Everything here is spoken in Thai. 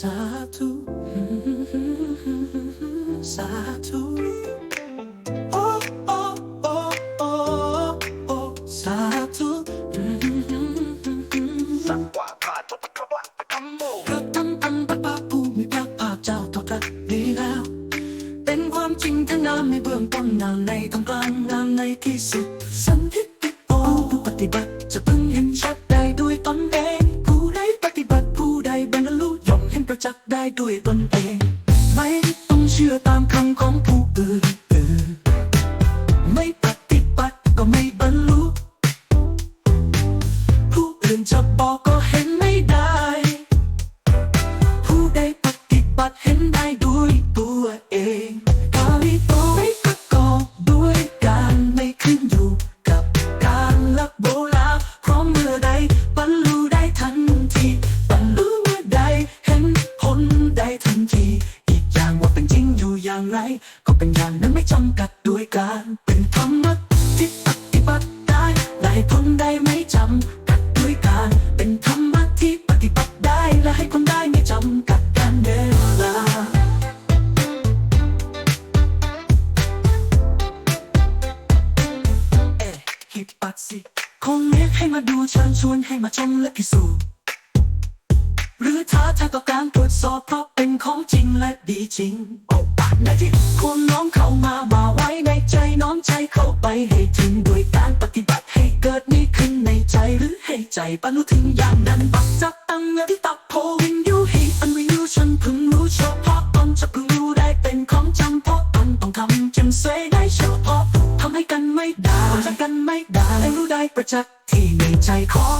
สาธุสาธุโอ้โอ้โอ้โอ้โอ้สาธุสักกว่าข้าทุกขวันประคำโมพระธรรมอันพระภาคผู้มีพระภาคเจ้าตรัสดีแล้ว เป็นความจริงทั้งนามในเบื้องต้นนามในตรงกลางนามในที่สุดสันทิติโอผู้ปฏิบัติจะพึงเห็นชัดได้ด้วยตนเอง ตนเอง ไม่ต้องเชื่อตามคำของผู้อื่นไม่ปฏิบัติก็ไม่บรรลุ ผู้อื่นจะบอกก็เห็น อย่างไร ก็เป็นอย่างนั้นไม่จำกัดด้วยการเป็นธรรมะที่ปฏิบัติได้ได้ผลได้ไม่จำกัดด้วยการเป็นธรรมะที่ปฏิบัติได้และให้ผลได้ไม่จำกัดการเวลาเอ๊ะฮิปปัสสิคงเรียกให้มาดูเชิญชวนให้มาชมและพิสูจน์หรือท้าทายต่อการตรวจสอบเพราะเป็นของจริงและดีจริง โอ้ปาทีควรน้อมเข้ามามาไว้ในใจน้อมใจเข้าไปให้ถึงด้วยการปฏิบัติให้เกิดนี้ขึ้นในใจหรือให้ใจบรรลุถึงอย่างนั้นปักจักตังอธิตับโพวินยูฮีอันวินยูฉันพึงรู้เฉพาะตนจะพึงรู้ได้เป็นของจำเพราะตนต้องทำจำเสยได้เฉพาะทำให้กันไม่ได้จากกันไม่ได้รู้ได้ประจักษ์ที่ในใจของ